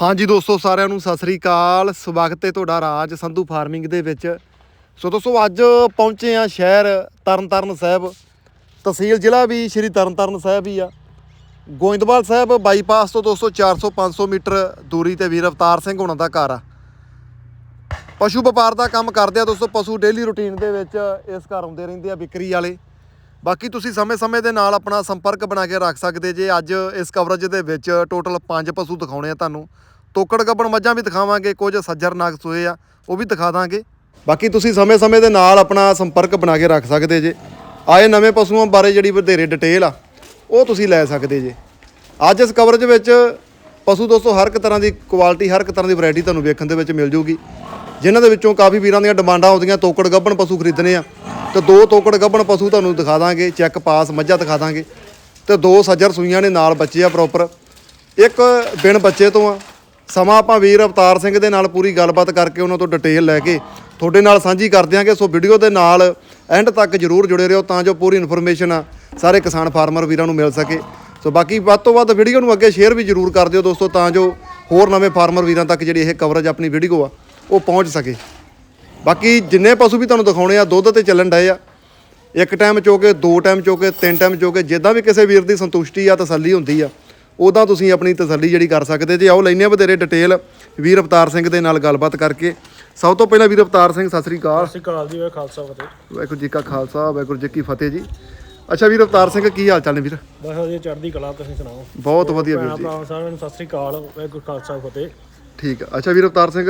ਹਾਂਜੀ ਦੋਸਤੋ, ਸਾਰਿਆਂ ਨੂੰ ਸਤਿ ਸ੍ਰੀ ਅਕਾਲ। ਸਵਾਗਤ ਹੈ ਤੁਹਾਡਾ ਰਾਜ ਸੰਧੂ ਫਾਰਮਿੰਗ ਦੇ ਵਿੱਚ। ਸੋ ਦੋਸਤੋ, ਅੱਜ ਪਹੁੰਚੇ ਆ ਸ਼ਹਿਰ ਤਰਨਤਾਰਨ ਸਾਹਿਬ। ਤਹਿਸੀਲ ਜ਼ਿਲ੍ਹਾ ਵੀ ਸ਼੍ਰੀ ਤਰਨਤਾਰਨ ਸਾਹਿਬ ਹੀ ਆ। ਗੋਇੰਦਵਾਲ ਸਾਹਿਬ ਬਾਈਪਾਸ ਤੋਂ ਦੋਸਤੋ 400 500 ਮੀਟਰ ਦੂਰੀ ਤੇ ਵੀਰ ਅਵਤਾਰ ਸਿੰਘ ਹੋਣਾ ਦਾ ਘਰ ਆ। ਪਸ਼ੂ ਵਪਾਰ ਦਾ ਕੰਮ ਕਰਦੇ ਆ ਦੋਸਤੋ, ਪਸ਼ੂ ਡੇਲੀ ਰੁਟੀਨ ਦੇ ਵਿੱਚ ਇਸ ਘਰ ਆਉਂਦੇ ਰਹਿੰਦੇ ਆ ਵਿਕਰੀ ਵਾਲੇ। ਬਾਕੀ ਤੁਸੀਂ ਸਮੇਂ-ਸਮੇਂ ਦੇ ਨਾਲ ਆਪਣਾ ਸੰਪਰਕ ਬਣਾ ਕੇ ਰੱਖ ਸਕਦੇ ਜੇ ਅੱਜ ਇਸ ਕਵਰੇਜ ਦੇ ਵਿੱਚ ਟੋਟਲ 5 ਪਸ਼ੂ ਦਿਖਾਉਣੇ ਆ ਤੁਹਾਨੂੰ। ਤੋਕੜ ਗੱਬਣ ਮੱਝਾਂ ਵੀ ਦਿਖਾਵਾਂਗੇ, ਕੁਝ ਸੱਜਰ ਨਾਗ ਸੋਏ ਆ, ਉਹ ਵੀ ਦਿਖਾ ਦਾਂਗੇ। ਬਾਕੀ ਤੁਸੀਂ ਸਮੇਂ-ਸਮੇਂ ਦੇ ਨਾਲ ਆਪਣਾ ਸੰਪਰਕ ਬਣਾ ਕੇ ਰੱਖ ਸਕਦੇ ਜੇ। ਆਏ ਨਵੇਂ ਪਸ਼ੂਆਂ ਬਾਰੇ ਜਿਹੜੀ ਵਧੇਰੇ ਡਿਟੇਲ ਆ, ਉਹ ਤੁਸੀਂ ਲੈ ਸਕਦੇ ਜੇ। ਅੱਜ ਇਸ ਕਵਰੇਜ ਵਿੱਚ ਪਸ਼ੂ ਦੋਸਤੋ, ਹਰ ਇੱਕ ਤਰ੍ਹਾਂ ਦੀ ਕੁਆਲਿਟੀ ਹਰ ਇੱਕ ਤਰ੍ਹਾਂ ਦੀ ਵੈਰਾਈਟੀ ਤੁਹਾਨੂੰ ਵੇਖਣ ਦੇ ਵਿੱਚ ਮਿਲ ਜੂਗੀ। ਜਿਨ੍ਹਾਂ ਦੇ ਵਿੱਚੋਂ ਕਾਫੀ ਵੀਰਾਂ ਦੀਆਂ ਡਿਮਾਂਡਾਂ ਆਉਂਦੀਆਂ, ਤੋਕੜ ਗੱਭਣ ਪਸ਼ੂ ਖਰੀਦਣੇ ਆ। ਤੇ ਦੋ ਤੋਕੜ ਗੱਭਣ ਪਸ਼ੂ ਤੁਹਾਨੂੰ ਦਿਖਾ ਦਾਂਗੇ, ਚੈੱਕ ਪਾਸ ਮੱਝਾਂ ਦਿਖਾ ਦਾਂਗੇ। ਤੇ ਦੋ ਸੱਜਰ ਸੂਈਆਂ ਨੇ, ਨਾਲ ਬੱਚੇ ਆ ਪ੍ਰੋਪਰ ਇੱਕ ਬਿਨ ਬੱਚੇ ਤੋਂ ਆ। ਸਮਾਂ ਆਪਾਂ ਵੀਰ ਅਵਤਾਰ ਸਿੰਘ ਦੇ ਨਾਲ ਪੂਰੀ ਗੱਲਬਾਤ ਕਰਕੇ ਉਹਨਾਂ ਤੋਂ ਡਿਟੇਲ ਲੈ ਕੇ ਤੁਹਾਡੇ ਨਾਲ ਸਾਂਝੀ ਕਰ ਦਿਆਂਗੇ। ਸੋ ਵੀਡੀਓ ਦੇ ਨਾਲ ਐਂਡ ਤੱਕ ਜਰੂਰ ਜੁੜੇ ਰਹੋ ਤਾਂ ਜੋ ਪੂਰੀ ਇਨਫੋਰਮੇਸ਼ਨ ਆ ਸਾਰੇ ਕਿਸਾਨ ਫਾਰਮਰ ਵੀਰਾਂ ਨੂੰ ਮਿਲ ਸਕੇ। ਸੋ ਬਾਕੀ ਵੱਧ ਤੋਂ ਵੱਧ ਵੀਡੀਓ ਨੂੰ ਅੱਗੇ ਸ਼ੇਅਰ ਵੀ ਜਰੂਰ ਕਰ ਦਿਓ ਦੋਸਤੋ ਤਾਂ ਜੋ ਹੋਰ ਨਵੇਂ ਫਾਰਮਰ ਵੀਰਾਂ ਤੱਕ ਜਿਹੜੀ ਇਹ ਕਵਰੇਜ ਆਪਣੀ ਵੀਡੀਓ ਆ ਉਹ ਪਹੁੰਚ ਸਕੇ। ਬਾਕੀ ਜਿੰਨੇ ਪਸ਼ੂ ਵੀ ਤੁਹਾਨੂੰ ਦਿਖਾਉਣੇ ਆ ਦੁੱਧ ਤੇ ਚੱਲਣ ਡਏ ਆ। ਇੱਕ ਟਾਈਮ ਚੋਕੇ ਦੋ ਟਾਈਮ ਚੋਕੇ ਤਿੰਨ ਟਾਈਮ ਚੋਕੇ ਜਿੱਦਾਂ ਵੀ ਕਿਸੇ ਵੀਰ ਦੀ ਸੰਤੁਸ਼ਟੀ ਆ ਤਸੱਲੀ ਹੁੰਦੀ ਆ ਉਦਾਂ ਤੁਸੀਂ ਆਪਣੀ ਤਸੱਲੀ ਜਿਹੜੀ ਕਰ ਸਕਦੇ। ਜੇ ਆਓ ਲੈਨੇ ਵਧੇਰੇ ਡਿਟੇਲ ਵੀਰ ਅਵਤਾਰ ਸਿੰਘ ਦੇ ਨਾਲ ਗੱਲਬਾਤ ਕਰਕੇ। ਸਭ ਤੋਂ ਪਹਿਲਾਂ ਵੀਰ ਅਵਤਾਰ ਸਿੰਘ ਸਤਿ ਸ੍ਰੀ ਅਕਾਲ। ਸਤਿ ਸ਼੍ਰੀ ਅਕਾਲ ਜੀ ਵੇ ਖਾਲਸਾ ਫਤਿਹ। ਵਾਹਿਗੁਰੂ ਜੀ ਕਾ ਖਾਲਸਾ ਵਾਹਿਗੁਰੂ ਜੀ ਕੀ ਫਤਿਹ ਜੀ। ਅੱਛਾ ਵੀਰ ਅਵਤਾਰ ਸਿੰਘ ਕੀ ਹਾਲ ਚਾਲ ਨੇ ਵੀਰ? ਬਸ ਵਧੀਆ ਚੜ੍ਹਦੀ ਕਲਾ ਤੁਸੀਂ ਸੁਣਾਓ? ਬਹੁਤ ਵਧੀਆ ਵੀਰ ਜੀ। ਸਾਰਿਆਂ ਨੂੰ ਸਤਿ ਸ਼੍ਰੀ ਅਕਾਲ ਵਾਹਿਗੁਰੂ ਖਾਲਸਾ ਫਤਿਹ। ਠੀਕ ਅੱਛਾ ਵੀਰ ਅਵਤਾਰ ਸਿੰਘ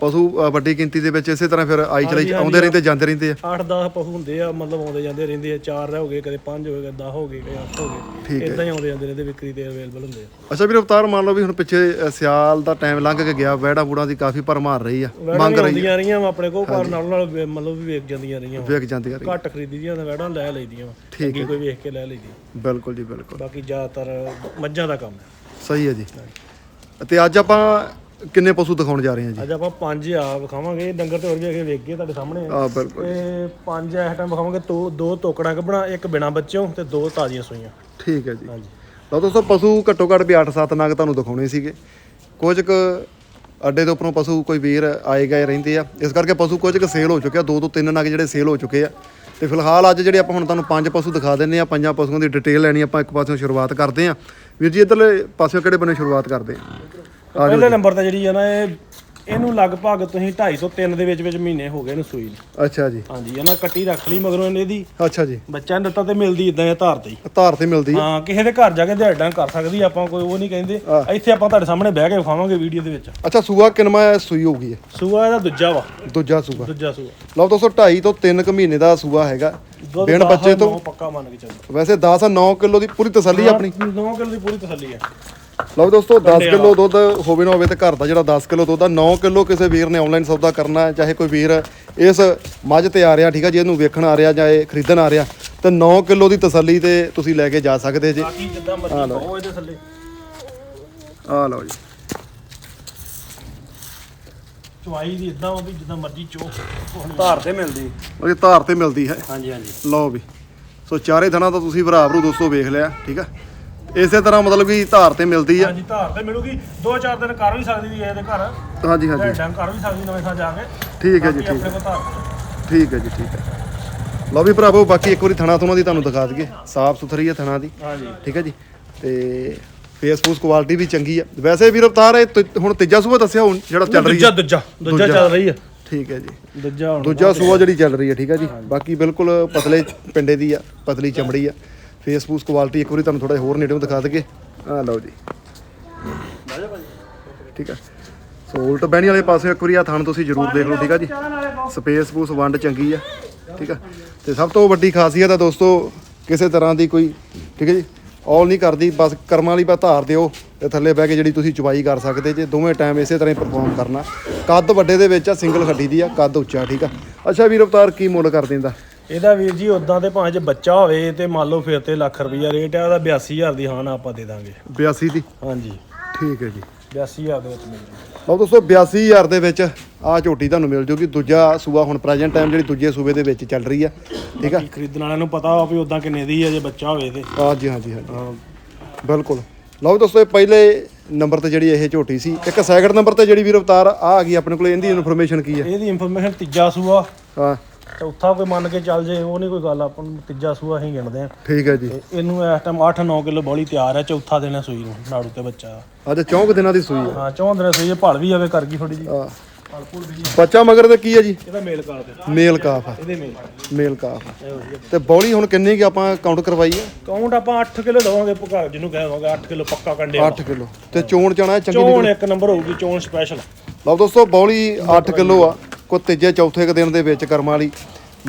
ਪਸ਼ੂ ਅ, ਵੱਡੀ ਗਿਣਤੀ ਦੇ ਵਿੱਚ ਇਸੇ ਤਰ੍ਹਾਂ ਫਿਰ ਆਈ ਹਾਂਜੀ, ਆਉਂਦੇ ਰਹਿੰਦੇ ਜਾਂਦੇ ਰਹਿੰਦੇ ਆ? 8-10 ਪਸ਼ੂ ਹੁੰਦੇ ਆ ਮਤਲਬ ਆਉਂਦੇ ਜਾਂਦੇ ਰਹਿੰਦੇ ਆ 4 ਹੋ ਗਏ ਕਦੇ 5 ਹੋ ਗਏ 10 ਹੋ ਗਏ ਕਦੇ 8 ਹੋ ਠੀਕ ਗਏ ਹੈ। ਇਦਾਂ ਹੀ ਆਉਂਦੇ ਜਾਂਦੇ ਰਹਿੰਦੇ ਵਿਕਰੀ ਤੇ ਅਵੇਲੇਬਲ ਹੁੰਦੇ ਆ। ਅੱਛਾ ਵੀਰ ਅਵਤਾਰ ਮੰਨ ਲਓ ਵੀ ਹੁਣ ਪਿੱਛੇ ਅ, ਸਿਆਲ ਦਾ ਟਾਈਮ ਲੰਘ ਕੇ ਗਿਆ ਵੈੜਾ ਬੂੜਾ ਦੀ ਕਾਫੀ ਭਰਮਾਰ ਰਹੀ ਆ ਵੈੜਾਂ ਮੰਗ ਵੀ ਰਹੀ ਆਉਂਦੀਆਂ ਰਹੀਆਂ ਵਾ ਆਪਣੇ ਕੋਲ ਪਰ ਨਾਲ ਨਾਲ ਵੇ- ਮਤਲਬ ਵੀ ਵੇਚ ਜਾਂਦੀਆਂ ਰਹੀਆਂ ਵਾ। ਵੇਖ ਜਾਂਦੀਆਂ ਰਹੀ ਘੱਟ ਖਰੀਦੀ ਦੀਆਂ ਤਾਂ ਵੈੜਾਂ ਲੈ ਲਈਦੀਆਂ ਵਾ। ਠੀਕ ਅੱਗੇ ਕੋਈ ਵੇਖ ਕੇ ਲੈ ਲਈਦੀ। ਬਿਲਕੁਲ ਜੀ ਬਿਲਕੁਲ। ਬਾਕੀ ਜ਼ਿਆਦਾਤਰ ਮੱਝਾਂ ਦਾ ਕੰਮ ਹੈ। ਸਹੀ ਹੈ ਜੀ। ਤੇ ਅੱਜ ਆਪਾਂ ਕਿੰਨੇ ਪਸ਼ੂ ਦਿਖਾਉਣ ਜਾ ਰਹੇ ਹਾਂ ਜੀ? ਅੱਜ ਆਪਾਂ ਪੰਜ ਆ ਵਿਖਾਵਾਂਗੇ। ਡੰਗਰ ਤੇ ਹੋਰ ਵੀ ਅੱਗੇ ਵੇਖ ਗਏ ਤੁਹਾਡੇ ਸਾਹਮਣੇ। ਆ। ਬਿਲਕੁਲ ਤੇ ਪੰਜ ਟਾਈਮ ਵਿਖਾਵਾਂਗੇ। ਦੋ ਦੋ ਤੋਕੜਾਂ ਕੱਢਣਾ ਇੱਕ ਬਿਨਾ ਬੱਚਿਓ ਤੇ ਦੋ ਤਾਜ਼ੀਆਂ ਸੂਈਆਂ। ਠੀਕ ਹੈ ਜੀ। ਹਾਂਜੀ। ਲਓ ਦੋਸਤੋ ਪਸ਼ੂ ਘੱਟੋ ਘੱਟ ਵੀ 8-7 ਨਗ ਤੁਹਾਨੂੰ ਦਿਖਾਉਣੇ ਸੀਗੇ। ਕੁਝ ਕੁ ਅੱਡੇ ਦੇ ਉੱਪਰੋਂ ਪਸ਼ੂ ਕੋਈ ਵੀਰ ਆਏ ਗਏ ਰਹਿੰਦੇ ਆ। ਇਸ ਕਰਕੇ ਪਸ਼ੂ ਕੁਝ ਕੁ ਸੇਲ ਹੋ ਚੁੱਕੇ ਆ। ਦੋ ਤੋਂ ਤਿੰਨ ਨਗ ਜਿਹੜੇ ਸੇਲ ਹੋ ਚੁੱਕੇ ਆ। ਤੇ ਫਿਲਹਾਲ ਅੱਜ ਜਿਹੜੇ ਆਪਾਂ ਹੁਣ ਤੁਹਾਨੂੰ ਪੰਜ ਪਸ਼ੂ ਦਿਖਾ ਦਿੰਨੇ ਆ ਪੰਜਾਂ ਪਸ਼ੂਆਂ ਦੀ ਡਿਟੇਲ ਲੈਣੀ ਆਪਾਂ ਇੱਕ ਪਾਸਿਓਂ ਸ਼ੁਰੂਆਤ ਕਰਦੇ ਆ। ਵੀਰ ਜੀ ਇਧਰਲੇ ਪਾਸਿਓਂ ਕਿਹੜੇ ਬੰਨੇ ਸ਼ੁਰੂਆਤ ਕਰਦੇ ਆ? ਪਹਿਲੇ ਨੰਬਰ ਤੇ ਜਿਹੜੀ ਆ ਨਾ ਇਹ ਇਹਨੂੰ ਲਗਭਗ ਤੁਸੀਂ 2.5 ਤੋਂ 3 ਦੇ ਵਿੱਚ ਵਿੱਚ ਮਹੀਨੇ ਹੋ ਗਏ ਇਹਨੂੰ ਸੂਈ ਨੂੰ। ਅੱਛਾ ਜੀ। ਹਾਂਜੀ ਇਹਨਾਂ ਕੱਟੀ ਰੱਖ ਲਈ ਮਗਰੋਂ ਇਹਨੇ ਇਹਦੀ। ਅੱਛਾ ਜੀ। ਬੱਚਾ ਨੇ ਦਿੱਤਾ ਤੇ ਮਿਲਦੀ ਇਦਾਂ ਆ ਧਾਰ ਤੇ ਹੀ। ਧਾਰ ਤੇ ਮਿਲਦੀ ਹਾਂ ਕਿਸੇ ਦੇ ਘਰ ਜਾ ਕੇ ਦਿਹਾੜਾਂ ਕਰ ਸਕਦੀ ਆਪਾਂ ਕੋਈ ਉਹ ਨਹੀਂ ਕਹਿੰਦੇ। ਇੱਥੇ ਆਪਾਂ ਤੁਹਾਡੇ ਸਾਹਮਣੇ ਬਹਿ ਕੇ ਵਿਖਾਵਾਂਗੇ ਵੀਡੀਓ ਦੇ ਵਿੱਚ। ਅੱਛਾ ਸੂਆ ਕਿਨਮਾ ਸੂਈ ਹੋਊਗੀ ਇਹ? ਸੂਆ ਇਹਦਾ ਦੂਜਾ ਵਾ। ਦੂਜਾ ਸੂਆ। ਦੂਜਾ ਸੂਆ। ਲਓ ਦੋਸਤੋ 2.5 ਤੋਂ 3 ਕੁ ਮਹੀਨੇ ਦਾ ਸੂਆ ਹੈਗਾ। ਦੁੱਧ ਬਿਨ ਦਸ, ਬੱਚੇ ਤੋਂ ਨੌ ਪੱਕਾ ਮੰਨ ਕੇ ਚੱਲੋ। ਵੈਸੇ 10 9 ਕਿਲੋ ਦੀ ਪੂਰੀ ਤਸੱਲੀ ਆਪਣੀ। 9 ਕਿਲੋ ਦੀ ਪੂਰੀ ਤਸੱਲੀ ਆ। ਲਓ ਦੋਸਤੋ 10 ਕਿਲੋ ਦੁੱਧ ਹੋਵੇ ਨਾ ਹੋਵੇ ਤੇ ਘਰ ਦਾ ਜਿਹੜਾ 10 ਕਿਲੋ ਦੁੱਧ ਆ 9 ਕਿਲੋ ਕਿਸੇ ਵੀਰ ਨੇ ਆਨਲਾਈਨ ਸੌਦਾ ਕਰਨਾ ਹੈ ਚਾਹੇ ਕੋਈ ਵੀਰ ਇਸ ਮੱਝ ਤੇ ਆ ਰਿਹਾ ਠੀਕ ਆ ਜੀ ਇਹਨੂੰ ਵੇਖਣ ਆ ਰਿਹਾ ਜਾਂ ਇਹ ਖਰੀਦਣ ਆ ਰਿਹਾ ਤੇ 9 ਕਿਲੋ ਦੀ ਤਸੱਲੀ ਤੇ ਤੁਸੀਂ ਲੈ ਕੇ ਜਾ ਸਕਦੇ ਜੀ। ਬਾਕੀ ਜਿੱਦਾਂ ਮਰਜ਼ੀ ਪਾਓ ਇਹਦੇ ਥੱਲੇ। ਆ ਲਓ ਜੀ। ਚਵਾਈ ਦੀ ਇਦਾਂ ਉਹ ਵੀ ਜਿੱਦਾਂ ਮਰਜ਼ੀ ਚੋ। ਧਾਰ ਤੇ ਮਿਲਦੀ। ਉਹ ਧਾਰ ਤੇ ਮਿਲਦੀ ਹੈ। ਹਾਂਜੀ ਹਾਂਜੀ। ਲਓ ਵੀ। ਸੋ ਚਾਰੇ ਥਣਾ ਤਾਂ ਤੁਸੀਂ ਭਰਾ ਭਰੂ ਦੋਸਤੋ ਵੇਖ ਲਿਆ ਠੀਕ ਆ? ਇਸੇ ਤਰ੍ਹਾਂ ਮਤਲਬ ਕਿ ਧਾਰ ਤੇ ਮਿਲਦੀ ਆ। ਹਾਂਜੀ ਧਾਰ ਤੇ ਮਿਲੂਗੀ। 2-4 ਦਿਨ ਕਰ ਵੀ ਸਕਦੀ ਦੀ ਇਹਦੇ ਘਰ। ਹਾਂਜੀ ਹਾਂਜੀ। ਢੇਡਾਂ ਕਰ ਵੀ ਸਕਦੀ ਨਵੇਂ ਥਾਂ ਜਾ ਕੇ। ਠੀਕ ਹੈ ਜੀ ਠੀਕ ਧਾਰ ਠੀਕ ਹੈ ਜੀ ਠੀਕ ਹੈ। ਲਓ ਵੀ ਭਰਾਵੋ ਬਾਕੀ ਇੱਕ ਵਾਰੀ ਥਣਾ ਥੁਣਾ ਦੀ ਤੁਹਾਨੂੰ ਦਿਖਾ ਦਈਏ। ਸਾਫ਼ ਸੁਥਰੀ ਹੈ ਥਣਾ ਦੀ। ਹਾਂਜੀ। ਠੀਕ ਹੈ ਜੀ। ਤੇ ਫੇਸਬੁੱਕ ਕੁਆਲਿਟੀ ਵੀ ਚੰਗੀ ਆ। ਵੈਸੇ ਵੀ ਰਫਤਾਰ ਹੈ ਤ- ਹੁਣ ਤੀਜਾ ਸੂਆ ਦੱਸਿਆ ਹੁਣ ਜਿਹੜਾ ਚੱਲ ਰਹੀ ਦੂਜਾ ਹੈ ਦੂਜਾ ਦੂਜਾ। ਚੱਲ ਰਹੀ ਆ ਠੀਕ ਹੈ ਜੀ। ਦੂਜਾ ਹੁਣ ਦੂਜਾ ਸੂਆ ਜਿਹੜੀ ਚੱਲ ਰਹੀ ਹੈ ਠੀਕ ਹੈ ਜੀ। ਬਾਕੀ ਬਿਲਕੁਲ ਪਤਲੇ ਪਿੰਡੇ ਦੀ ਆ ਪਤਲੀ ਚਮੜੀ ਆ। ਫੇਸਬੁੱਕ ਕੁਆਲਿਟੀ ਇੱਕ ਵਾਰੀ ਤੁਹਾਨੂੰ ਥੋੜਾ ਹੋਰ ਨੇੜੇੋਂ ਦਿਖਾ ਦਈਏ। ਆ ਲਓ ਜੀ। ਠੀਕ ਆ। ਸੋ ਉਲਟ ਬਹਿਣੀ ਵਾਲੇ ਪਾਸੇ ਇੱਕ ਵਾਰੀ ਆ ਥਣ ਤੁਸੀਂ ਜ਼ਰੂਰ ਦੇਖ ਲਓ, ਠੀਕ ਆ ਜੀ। ਸਪੇਸ ਪੂਸ ਵੰਡ ਚੰਗੀ ਆ, ਠੀਕ ਆ। ਤੇ ਸਭ ਤੋਂ ਵੱਡੀ ਖਾਸੀਅਤ ਆ ਦੋਸਤੋ, ਕਿਸੇ ਤਰ੍ਹਾਂ ਦੀ ਕੋਈ, ਠੀਕ ਹੈ ਜੀ ਔਲ ਨਹੀਂ ਕਰਦੀ, ਬਸ ਕਰਮਾਂ ਵਾਲੀ ਬਾ ਧਾਰ ਦਿਓ ਤੇ ਥੱਲੇ ਬਹਿ ਕੇ ਜਿਹੜੀ ਤੁਸੀਂ ਚੁਬਾਈ ਕਰ ਸਕਦੇ ਜੇ, ਦੋਵੇਂ ਟਾਈਮ ਇਸੇ ਤਰ੍ਹਾਂ ਹੀ ਪਰਫਾਰਮ ਕਰਨਾ। ਕੱਦ ਵੱਡੇ ਦੇ ਵਿੱਚ ਆ ਸਿੰਗਲ ਖੱਡੀ ਦੀ ਆ, ਕੱਦ ਉੱਚਾ, ਠੀਕ ਆ। ਅੱਛਾ ਵੀਰ ਅਵਤਾਰ, ਕੀ ਮੁੱਲ ਕਰ ਦਿੰਦਾ? ਇਹਦਾ ਵੀਰ ਜੀ ਉਦਾਂ ਤੇ ਭਾਵੇਂ ਜੇ ਬੱਚਾ ਹੋਵੇ ਤੇ ਮੰਨ ਲਓ ਫਿਰ ਤੇ ਲੱਖ ਰੁਪਈਆ ਰੇਟ ਆ ਉਹਦਾ 82000 ਦੀ ਹਾਂ ਨਾ ਆਪਾਂ ਦੇ ਦਾਂਗੇ। 82 ਦੀ? ਹਾਂਜੀ। ਠੀਕ ਹੈ ਜੀ। 82000 ਦੇ ਵਿੱਚ ਮਿਲ ਲਓ ਦੋਸਤੋ 82000 ਦੇ ਵਿੱਚ ਆ ਝੋਟੀ ਤੁਹਾਨੂੰ ਮਿਲ ਜੂਗੀ। ਦੂਜਾ ਸੂਆ ਹੁਣ ਪ੍ਰੈਜ਼ੈਂਟ ਟਾਈਮ ਜਿਹੜੀ ਦੂਜੇ ਸੂਬੇ ਦੇ ਵਿੱਚ ਚੱਲ ਰਹੀ ਆ। ਠੀਕ ਆ? ਖਰੀਦਣ ਵਾਲਿਆਂ ਨੂੰ ਪਤਾ ਵਾ ਵੀ ਉਦਾਂ ਕਿੰਨੇ ਦੀ ਆ ਜੇ ਬੱਚਾ ਹੋਵੇ ਤੇ। ਹਾਂਜੀ ਹਾਂਜੀ ਹਾਂਜੀ ਹਾਂ ਬਿਲਕੁਲ। ਲਓ ਦੋਸਤੋ ਇਹ ਪਹਿਲੇ ਨੰਬਰ ਤੇ ਜਿਹੜੀ ਇਹ ਝੋਟੀ ਸੀ ਇੱਕ ਸੈਕਿੰਡ ਨੰਬਰ ਤੇ ਜਿਹੜੀ ਵੀਰ ਅਵਤਾਰ ਆ ਆ ਗਈ ਆਪਣੇ ਕੋਲ ਇਹਦੀ ਇਨਫੋਰਮੇਸ਼ਨ ਕੀ ਹੈ ਇਹਦੀ ਇਨਫੋਰਮੇਸ਼ਨ ਤੀਜਾ ਸੂਆ। ਹਾਂ। ਚੌਥਾ ਕੋਈ ਮੰਨ ਕੇ ਚੱਲ ਜੇ ਉਹ ਨਹੀਂ ਕੋਈ ਗੱਲ ਆਪਾਂ ਨੂੰ ਤੀਜਾ ਸੂਆ ਅਸੀਂ ਗਿਣਦੇ ਆ ਠੀਕ ਹੈ ਜੀ। ਇਹਨੂੰ ਇਸ ਟਾਈਮ 8-9 ਕਿਲੋ ਬੋਲੀ ਤਿਆਰ ਹੈ ਚੌਥਾ ਦਿਨ ਹੈ ਸੂਈ ਨੂੰ ਨਾੜੂ ਤੇ ਬੱਚਾ। ਅੱਜ ਚੌਂਕ ਦਿਨਾਂ ਦੀ ਸੂਈ ਹੈ। ਹਾਂ ਚੌਂ ਦਿਨ ਸੂਈ ਹੈ, ਭਲ ਵੀ ਆਵੇ ਕਰ ਗਈ ਥੋੜੀ ਜੀ ਆ ਬੱਚਾ ਮਗਰ ਤੇ ਕੀ ਹੈ ਜੀ? ਇਹਦਾ ਮੇਲ ਕਰ ਦੇ ਮੇਲ ਕਾਫ ਆ ਇਹਦੇ ਮੇਲ। ਮੇਲ ਕਾਫ ਆ। ਤੇ ਬੌਲੀ ਹੁਣ ਕਿੰਨੀ ਕਿ ਆਪਾਂ ਕਾਊਂਟ ਕਰਵਾਈ ਹੈ? ਕਾਊਂਟ ਆਪਾਂ 8 ਕਿਲੋ ਲਵਾਂਗੇ ਭੁਗਾ ਜਿਹਨੂੰ ਕਹਾਂਗੇ 8 ਕਿਲੋ ਪੱਕਾ ਕੰਡੇ 8 ਕਿਲੋ। ਤੇ ਚੋਣ ਚਾਣਾ ਚੰਗੀ ਚੋਣ ਇੱਕ ਨੰਬਰ ਹੋਊਗੀ ਚੋਣ ਸਪੈਸ਼ਲ ਲਓ ਦੋਸਤੋ ਬੌਲੀ 8 ਕਿਲੋ ਆ। ਕੋ ਤੀਜੇ ਚੌਥੇ ਕੁ ਦਿਨ ਦੇ ਵਿੱਚ ਕਰਮਾਂ ਵਾਲੀ।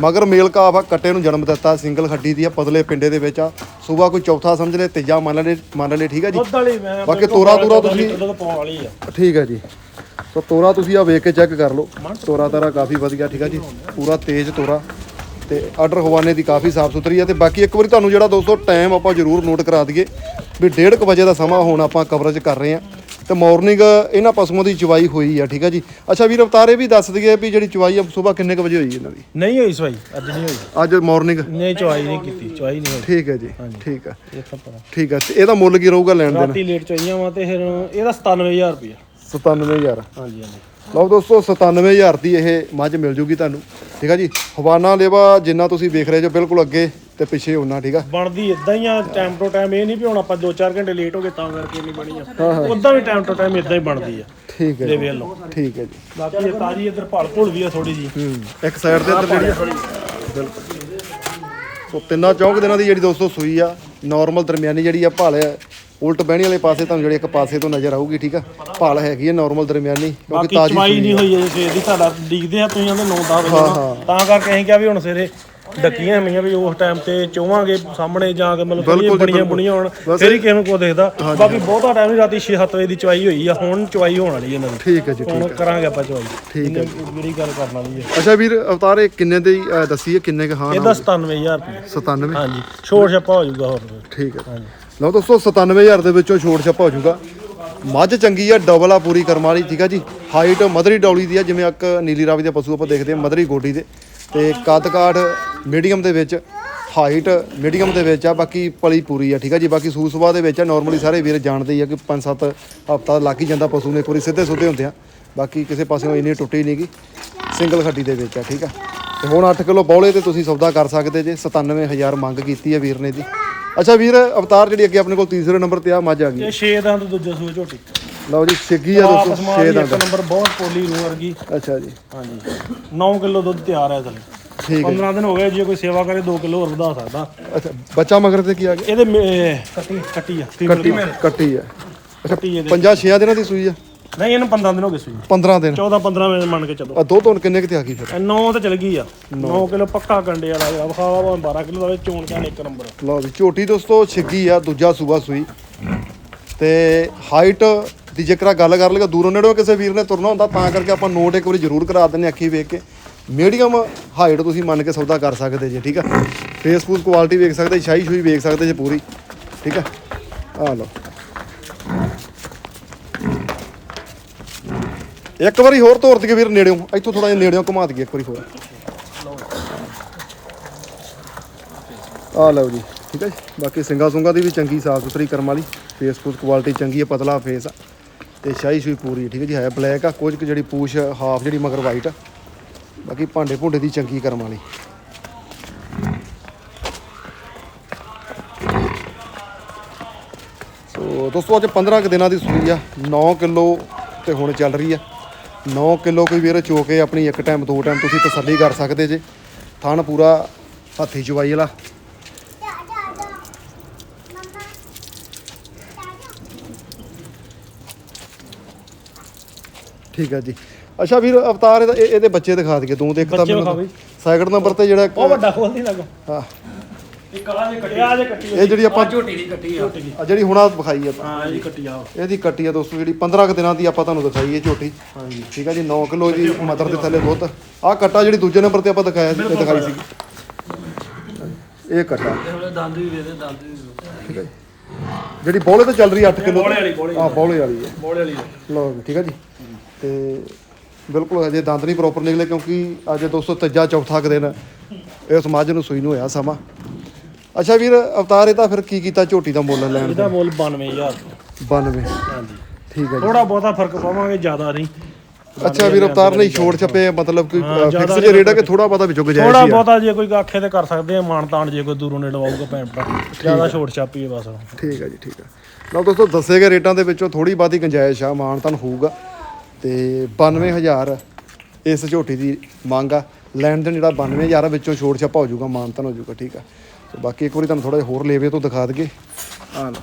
ਮਗਰ ਮੇਲ ਕਾਫ ਆ ਕੱਟੇ ਨੂੰ ਜਨਮ ਦਿੱਤਾ ਸਿੰਗਲ ਖੱਡੀ ਦੀ ਆ ਪਤਲੇ ਪਿੰਡੇ ਦੇ ਵਿੱਚ ਆ। ਸੂਬਾ ਕੋਈ ਚੌਥਾ ਸਮਝ ਲੈ ਤੀਜਾ ਮੰਨ ਲੈ ਮੰਨ ਲੈ ਠੀਕ ਆ ਜੀ? ਦੁੱਧ ਵਾਲੀ ਮੈਂ ਬਾਕੀ ਤੋਰਾ ਤੋਰਾ ਤੁਸੀਂ ਦੁੱਧ ਪਾਉਣ ਵਾਲੀ ਆ। ਠੀਕ ਹੈ ਜੀ। ਸੋ ਤੋਰਾ ਤੁਸੀਂ ਆ ਵੇਖ ਕੇ ਚੈੱਕ ਕਰ ਲਓ। ਤੋਰਾ ਤਾਰਾ ਕਾਫੀ ਵਧੀਆ ਠੀਕ ਹੈ ਜੀ? ਪੂਰਾ ਤੇਜ਼ ਤੋਰਾ। ਤੇ ਆਰਡਰ ਹਵਾਨੇ ਦੀ ਕਾਫੀ ਸਾਫ਼ ਸੁਥਰੀ ਹੈ ਤੇ ਬਾਕੀ ਇੱਕ ਵਾਰੀ ਤੁਹਾਨੂੰ ਜਿਹੜਾ ਦੋਸਤੋ ਟਾਈਮ ਆਪਾਂ ਜ਼ਰੂਰ ਨੋਟ ਕਰਾ ਦਈਏ ਵੀ 1:30 ਵਜੇ ਦਾ ਸਮਾਂ ਹੁਣ ਆਪਾਂ ਕਵਰੇਜ ਕਰ ਰਹੇ ਆ। ਤੇ ਮਾਰਨਿੰਗ ਇਹਨਾਂ ਪਸ਼ੂਆਂ ਦੀ ਚਵਾਈ ਹੋਈ ਆ ਠੀਕ ਹੈ ਜੀ। ਅੱਛਾ ਵੀਰ ਅਵਤਾਰੇ ਵੀ ਦੱਸ ਦਈਏ ਵੀ ਜਿਹੜੀ ਚਵਾਈ ਆ ਸਵੇਰ ਕਿੰਨੇ ਕੁ ਵਜੇ ਹੋਈ ਇਹਨਾਂ ਦੀ? ਨਹੀਂ ਹੋਈ ਸਵਾਈ ਅੱਜ ਨਹੀਂ ਹੋਈ। ਅੱਜ ਮਾਰਨਿੰਗ ਨਹੀਂ ਚਵਾਈ ਨਹੀਂ ਕੀਤੀ ਚਵਾਈ ਨਹੀਂ ਹੋਈ। ਠੀਕ ਹੈ ਜੀ ਠੀਕ ਆ। ਇਹ ਤਾਂ ਪਤਾ। ਠੀਕ ਆ ਤੇ ਇਹਦਾ ਮੁੱਲ ਕੀ ਰਹੂਗਾ ਲੈਣ ਦੇਣ? ਰਾਤੀ ਲੇਟ ਚੋਈਆਂ ਵਾ ਤੇ ਫਿਰ ਇਹਦਾ 97000 ਰੁਪਇਆ। 97000 ਹਾਂਜੀ ਹਾਂਜੀ। ਲਓ ਦੋਸਤੋ 97000 ਦੀ ਇਹ ਮੱਝ ਮਿਲ ਜੂਗੀ ਤੁਹਾਨੂੰ। ਠੀਕ ਆ ਜੀ? ਹਵਾਨਾ ਲੇਵਾ ਜਿੰਨਾ ਤੁਸੀਂ ਵੇਖ ਰਹੇ ਜੋ ਬਿਲਕੁਲ ਅੱਗੇ ਤੇ ਪਿੱਛੇ ਹੋਣਾ ਠੀਕ ਆ? ਬਣਦੀ ਇਦਾਂ ਹੀ ਆ ਟਾਈਮ ਟੂ ਟਾਈਮ ਇਹ ਨਹੀਂ ਵੀ ਹੁਣ ਆਪਾਂ 2-4 ਘੰਟੇ ਲੇਟ ਹੋ ਗਏ ਤਾਂ ਕਰਕੇ ਨਹੀਂ ਬਣੀ ਆ। ਉਦਾਂ ਵੀ ਟਾਈਮ ਟੂ ਟਾਈਮ ਇਦਾਂ ਹੀ ਬਣਦੀ ਆ। ਠੀਕ ਹੈ ਜੀ। ਵੇਖ ਲਓ। ਠੀਕ ਹੈ ਜੀ। ਬਾਕੀ ਇਹ ਤਾਜੀ ਇੱਧਰ ਭਲ ਭੁਲ ਵੀ ਆ ਥੋੜੀ ਜੀ ਹੂੰ ਇੱਕ ਸਾਈਡ ਤੇ ਇੱਧਰ ਜਿਹੜੀ ਆ, ਸੋ ਤਿੰਨਾਂ ਚੌਂਕ ਦਿਨਾਂ ਦੀ ਜਿਹੜੀ ਦੋਸਤੋ ਸੂਈ ਆ ਨਾਰਮਲ ਦਰਮਿਆਨੀ ਜਿਹੜੀ ਆ ਭਾਲ ਉਲਟ ਬਹਿਣੀ ਵਾਲੇ ਪਾਸੇ ਤੁਹਾਨੂੰ ਜਿਹੜੀ ਇੱਕ ਪਾਸੇ ਤੋਂ ਨਜ਼ਰ ਆਊਗੀ ਠੀਕ ਆ? ਭਾਲ ਹੈਗੀ ਹੈ ਨਾਰਮਲ ਦਰਮਿਆਨੀ ਕਿਉਂਕਿ ਬਾਕੀ ਤਾਜ਼ੀ ਚਵਾਈ ਨਹੀਂ। ਹੋਈ ਅਜੇ ਸਵੇਰ ਦੀ ਸਾਡਾ ਡਿੱਗਦੇ ਆ ਤੁਸੀਂ ਆਂਦੇ 9-10 ਵਜੇ। ਤਾਂ ਕਰਕੇ ਅਸੀਂ ਕਿਹਾ ਵੀ ਹੁਣ ਸਵੇਰੇ ਡੱਕੀਆਂ ਹੋਈਆਂ ਵੀ ਉਸ ਟਾਈਮ ਤੇ ਚੋਵਾਂਗੇ ਸਾਹਮਣੇ ਜਾ ਕੇ ਮਤਲਬ ਥੋੜ੍ਹੀਆਂ ਬਿਲਕੁਲ ਜੀ, ਬੜੀਆਂ ਬਿਲਕੁਲ। ਬੁਣੀਆਂ ਹੋਣ ਬਸ ਫਿਰ ਹੀ ਕਿਸੇ ਨੂੰ ਕੋ ਦੇਖਦਾ। ਬਾਕੀ ਬਹੁਤਾ ਟਾਈਮ ਨਹੀਂ ਰਾਤੀ 6-7 ਵਜੇ ਦੀ ਚਵਾਈ ਹੋਈ ਆ ਹੁਣ ਚਵਾਈ ਹੋਣ ਵਾਲੀ ਇਹਨਾਂ ਦੀ। ਠੀਕ ਹੈ ਜੀ ਹੁਣ ਕਰਾਂਗੇ ਆਪਾਂ ਚਵਾਈ। ਠੀਕ ਹੈ ਜਿਹੜੀ ਗੱਲ ਕਰਨ ਵਾਲੀ ਹੈ ਅੱਛਾ ਵੀਰ ਅਵਤਾਰ ਇਹ ਕਿੰਨੇ ਦੀ ਅ, ਦੱਸੀ ਹੈ ਕਿੰਨੇ ਕ ਹਾਂ ਇਹਦਾ 97000 ਰੁਪਏ। 97 ਹਾਂਜੀ ਛੋੜ ਛੱਪਾ ਹੋ ਜਾਊਗਾ ਹੋਰ। ਠੀਕ ਹੈ ਲਓ ਦੋਸਤੋ 97000 ਦੇ ਵਿੱਚੋਂ ਛੋਟ ਛੱਪਾ ਹੋ ਜਾਊਗਾ। ਮੱਝ ਚੰਗੀ ਆ, ਡਬਲ ਆ ਪੂਰੀ ਕਰਮ ਵਾਲੀ, ਠੀਕ ਆ ਜੀ? ਹਾਈਟ ਮਧਰੀ ਡੌਲੀ ਦੀ ਆ, ਜਿਵੇਂ ਇੱਕ ਨੀਲੀ ਰਾਵੀ ਦੇ ਪਸ਼ੂ ਆਪਾਂ ਦੇਖਦੇ ਆ, ਮਧਰੀ ਗੋਡੀ ਦੇ। ਤੇ ਕੱਦ ਕਾਠ ਮੀਡੀਅਮ ਦੇ ਵਿੱਚ ਹਾਈਟ ਮੀਡੀਅਮ ਦੇ ਵਿੱਚ ਆ, ਬਾਕੀ ਪਲੀ ਪੂਰੀ ਆ, ਠੀਕ ਆ ਜੀ? ਬਾਕੀ ਸੂ ਸੁਭਾਅ ਦੇ ਵਿੱਚ ਆ ਨਾਰਮਲੀ ਸਾਰੇ ਵੀਰ ਜਾਣਦੇ ਹੀ ਆ ਕਿ 5-7 ਹਫਤਾ ਲੱਗ ਹੀ ਜਾਂਦਾ ਪਸ਼ੂ ਨੇ, ਇੱਕ ਵਾਰੀ ਸਿੱਧੇ ਸੁੱਧੇ ਹੁੰਦੇ ਆ। ਬਾਕੀ ਕਿਸੇ ਪਾਸਿਓਂ ਇੰਨੀ ਟੁੱਟੀ ਨਹੀਂਗੀ ਸਿੰਗਲ ਖੱਡੀ ਦੇ ਵਿੱਚ ਆ, ਠੀਕ ਆ? ਤੇ ਹੁਣ 8 ਕਿਲੋ ਬੌਲੇ ਤੇ ਤੁਸੀਂ ਸੌਦਾ ਕਰ ਸਕਦੇ ਜੇ 97000 ਮੰਗ ਕੀਤੀ ਹੈ ਵੀਰ ਨੇ ਦੀ ਅੱਛਾ ਵੀਰ ਅਵਤਾਰ ਜਿਹੜੀ ਅੱਗੇ ਆਪਣੇ ਕੋਲ ਤੀਸਰੇ ਨੰਬਰ ਤੇ ਆ ਮੱਝ ਆ ਗਈ। ਇਹ 6 ਦੰਦ ਦੂਜਾ ਸੂਏ ਝੋਟੀ। ਲਓ ਜੀ ਛਿੱਗੀ ਆ ਆਪਸ ਦੋਸਤੋ ਮਾਰ 6 ਇੱਕ ਦਾ ਨੰਬਰ ਬਹੁਤ ਪੋਲੀ ਰੂ ਵਰਗੀ। ਅੱਛਾ ਜੀ। ਹਾਂਜੀ। 9 ਕਿਲੋ ਦੁੱਧ ਤਿਆਰ ਹੈ ਥਲੇ ਠੀਕ ਹੈ। 15 ਦਿਨ ਹੋ ਗਏ ਜੇ ਕੋਈ ਸੇਵਾ ਕਰੇ 2 ਕਿਲੋ ਹੋਰ ਵਧਾ ਸਕਦਾ। ਅੱਛਾ ਬੱਚਾ ਮਗਰ ਤੇ ਕੀ ਆ ਗਿਆ? ਇਹਦੇ ਕੱਟੀ ਕੱਟੀ ਆ। ਕੱਟੀ ਕੱਟੀ ਆ। ਅੱਛਾ ਕੱਟੀ ਇਹਦੇ ਪੰਜਾਂ ਛੇਆਂ ਦਿਨਾਂ ਦੀ ਸੂਈ ਆ। ਨਹੀਂ ਇਹਨੂੰ 15 ਦਿਨ ਹੋ ਗਏ ਸੂਈ 15 ਦਿਨ। 14 15 ਮਿੰਟ ਮੰਨ ਕੇ ਚੱਲੋ। ਆ ਦੋ ਤੋਂ ਕਿੰਨੇ ਕਿਤੇ ਆ ਗਈ ਫਿਰ? 9 ਤੇ ਚਲ ਗਈ ਆ। 9 ਕਿਲੋ ਪੱਕਾ ਕੰਡੇ ਵਾਲਾ ਆ ਵਿਖਾਵਾ ਭਾਵੇਂ 12 ਕਿਲੋ ਦਾ ਚੋਣ ਚਾਣ ਇੱਕ ਨੰਬਰ। ਲਓ ਜੀ ਝੋਟੀ ਦੋਸਤੋ ਛਿੱਗੀ ਆ ਦੂਜਾ ਸੂਆ ਸੂਈ। ਤੇ ਹਾਈਟ ਦੀ ਜੇਕਰ ਗੱਲ ਕਰ ਲਈਏ ਦੂਰੋਂ ਨੇੜੋਂ ਕਿਸੇ ਵੀਰ ਨੇ ਤੁਰਨਾ ਹੁੰਦਾ ਤਾਂ ਕਰਕੇ ਆਪਾਂ ਨੋਟ ਇੱਕ ਵਾਰੀ ਜ਼ਰੂਰ ਕਰਾ ਦਿੰਨੇ ਅੱਖੀ ਵੇਖ ਕੇ। ਮੀਡੀਅਮ ਹਾਈਟ ਤੁਸੀਂ ਮੰਨ ਕੇ ਸੌਦਾ ਕਰ ਸਕਦੇ ਜੇ ਠੀਕ ਆ? ਫੇਸਬੁੱਕ ਕੁਆਲਿਟੀ ਵੇਖ ਸਕਦੇ ਸ਼ਾਹੀ ਸ਼ੂਈ ਵੇਖ ਸਕਦੇ ਜੇ ਪੂਰੀ ਠੀਕ ਆ? ਆ ਲਓ। ਇੱਕ ਵਾਰੀ ਹੋਰ ਤੋਰ ਦਈਏ ਵੀਰ ਨੇੜਿਓਂ। ਇੱਥੋਂ ਥੋੜਾ ਜਿਹਾ ਨੇੜਿਓਂ ਘੁਮਾ ਦਈਏ ਇੱਕ ਵਾਰੀ ਹੋਰ। ਆ ਲਓ ਜੀ, ਠੀਕ ਹੈ ਜੀ। ਬਾਕੀ ਸਿੰਗਾ ਸੁੰਗਾ ਦੀ ਵੀ ਚੰਗੀ ਸਾਫ਼ ਸੁਥਰੀ ਕਰਮ ਵਾਲੀ। ਫੇਸ ਫੂਸ ਕੁਆਲਿਟੀ ਚੰਗੀ ਹੈ, ਪਤਲਾ ਫੇਸ ਆ। ਤੇ ਸ਼ਾਹੀ ਸ਼ੂਈ ਪੂਰੀ, ਠੀਕ ਹੈ ਜੀ, ਹੈ ਬਲੈਕ ਆ। ਕੁਝ ਕੁ ਜਿਹੜੀ ਪੂਛ ਹਾਫ ਜਿਹੜੀ ਮਗਰ ਵਾਈਟ ਆ। ਬਾਕੀ ਭਾਂਡੇ ਭੁੰਡੇ ਦੀ ਚੰਗੀ ਕਰਮ ਵਾਲੀ। ਸੋ ਦੋਸਤੋ, ਅੱਜ 15 ਕੁ ਦਿਨਾਂ ਦੀ ਸੂਈ ਆ। 9 ਕਿਲੋ ਤੇ ਹੁਣ ਚੱਲ ਰਹੀ ਆ। 9 ਕਿਲੋ ਕੋਈ ਵੀਰ ਚੋ ਕੇ ਆਪਣੀ ਇੱਕ ਟਾਈਮ ਦੋ ਟਾਈਮ ਤੁਸੀਂ ਤਸੱਲੀ ਕਰ ਸਕਦੇ ਜੇ। ਥਣ ਪੂਰਾ ਹੱਥੀ ਚਵਾਈ ਵਾਲਾ। ਠੀਕ ਹੈ ਜੀ। ਅੱਛਾ ਵੀਰ ਅਵਤਾਰ ਇਹਦਾ- ਇਹ- ਇਹਦੇ ਬੱਚੇ ਦਿਖਾ ਦਈਏ। ਤੂੰ ਤੇ ਇੱਕ ਤਾਂ ਮੈਨੂੰ। ਸੈਕਿੰਡ ਨੰਬਰ ਤੇ ਜਿਹੜਾ ਉਹ ਵੱਡਾ ਖੋਲ ਨਹੀਂ ਲੱਗਾ। ਹਾਂ। ਇੱਕ ਆ ਜੇ ਕੱਟੀ ਆ ਜੇ ਕੱਟੀ ਇਹ ਜਿਹੜੀ ਆਪਾਂ ਝੋਟੀ ਦੀ ਕੱਟੀ ਆ। ਝੋਟੀ ਦੀ। ਆ ਜਿਹੜੀ ਹੁਣ ਆ ਵਿਖਾਈ ਆਪਾਂ ਹਾਂ ਇਹਦੀ ਕੱਟੀ ਆ। ਇਹਦੀ ਕੱਟੀ ਆ ਦੋਸਤੋ ਜਿਹੜੀ 15 ਕੁ ਦਿਨਾਂ ਦੀ ਆਪਾਂ ਤੁਹਾਨੂੰ ਦਿਖਾਈ ਹੈ ਝੋਟੀ। ਹਾਂਜੀ। ਠੀਕ ਹੈ ਜੀ 9 ਕਿਲੋ ਦੀ ਮਦਰ ਦੇ ਥੱਲੇ ਦੁੱਧ ਆ ਕੱਟਾ ਜਿਹੜੀ ਦੂਜੇ ਨੰਬਰ ਤੇ ਆਪਾਂ ਦਿਖਾਇਆ ਸੀ ਦਿਖਾਈ ਸੀ ਇਹ ਕੱਟਾ। ਦੰਦ ਵੀ ਦੇ ਦੇ ਦੰਦ ਵੀ ਠੀਕ ਹੈ ਜੀ। ਜਿਹੜੀ ਬੋਲੇ ਤੇ ਚੱਲ ਰਹੀ 8 ਕਿਲੋ। ਬੋਲੇ ਵਾਲੀ, ਬੋਲੇ ਬੋਲੇ ਵਾਲੀ ਹੈ ਮੋੜੇ ਵਾਲੀ ਜੀ, ਠੀਕ ਹੈ ਜੀ। ਤੇ ਬਿਲਕੁਲ ਹਜੇ ਦੰਦ ਨਹੀਂ ਪ੍ਰੋਪਰ ਨਿਕਲੇ ਕਿਉਂਕਿ ਅੱਜ ਦੋਸਤੋ ਤੀਜਾ ਚੌਥਾ ਕੁ ਦਿਨ। ਇਸ ਮੱਝ ਨੂੰ ਸੂਈ ਨੂੰ ਹੋਇਆ ਸਮਾਂ। ਅੱਛਾ ਵੀਰ ਅਵਤਾਰ ਇਹ ਤਾਂ ਫਿਰ ਕੀ ਕੀਤਾ ਝੋਟੀ ਦਾ ਮੁੱਲ ਲੈਣ ਇਹਦਾ ਮੁੱਲ 92000 92 ਹਾਂਜੀ। ਠੀਕ ਹੈ ਜੀ। ਥੋੜਾ ਬਹੁਤਾ ਫ਼ਰਕ ਪਾਵਾਂਗੇ ਜ਼ਿਆਦਾ ਨਹੀਂ। ਅੱਛਾ ਵੀਰ ਅਵਤਾਰ ਨਹੀਂ ਛੋੜ ਛਪੇ ਮਤਲਬ ਕੋਈ ਫਿਕਸ ਜੇ ਰੇਟ ਹੈ ਕਿ ਥੋੜਾ ਬਹੁਤਾ ਵਿੱਚੋਂ ਗੁਜਾਇਸ਼ ਥੋੜਾ ਆ? ਬਹੁਤਾ ਜੇ ਕੋਈ ਆਖੇ ਤੇ ਕਰ ਸਕਦੇ ਆ ਮਾਨ ਤਾਨ ਜੇ ਕੋਈ ਦੂਰੋਂ ਨੇ ਲਵਾਊਗਾ ਭੈਣ ਭਰਾ। ਜ਼ਿਆਦਾ ਛੋਟ ਛਾਪੀ ਹੈ ਬਸ ਠੀਕ ਹੈ ਜੀ ਠੀਕ ਹੈ ਲਓ ਦੋਸਤੋ ਦੱਸੇ ਗਏ ਰੇਟਾਂ ਦੇ ਵਿੱਚੋਂ ਥੋੜੀ ਬਾਦੀ ਗੁੰਜਾਇਸ਼ ਆ ਮਾਨ ਤਾਂ ਹੋਊਗਾ। ਤੇ 92000 ਇਸ ਝੋਟੀ ਦੀ ਮੰਗ ਆ। ਲੈਣ ਦੇਣ ਜਿਹੜਾ 92000 ਆ ਵਿੱਚੋਂ ਛੋੜ ਛਾਪਾ ਹੋ ਜਾਊਗਾ ਮਾਨ ਤਾਂ ਹੋ ਜਾਊਗਾ ਠੀਕ ਆ। ਤੇ ਬਾਕੀ ਇੱਕ ਵਾਰੀ ਤੁਹਾਨੂੰ ਥੋੜਾ ਜਿਹਾ ਹੋਰ ਲੇਵੇ ਤੋਂ ਦਿਖਾ ਦਈਏ। ਆ ਲਓ।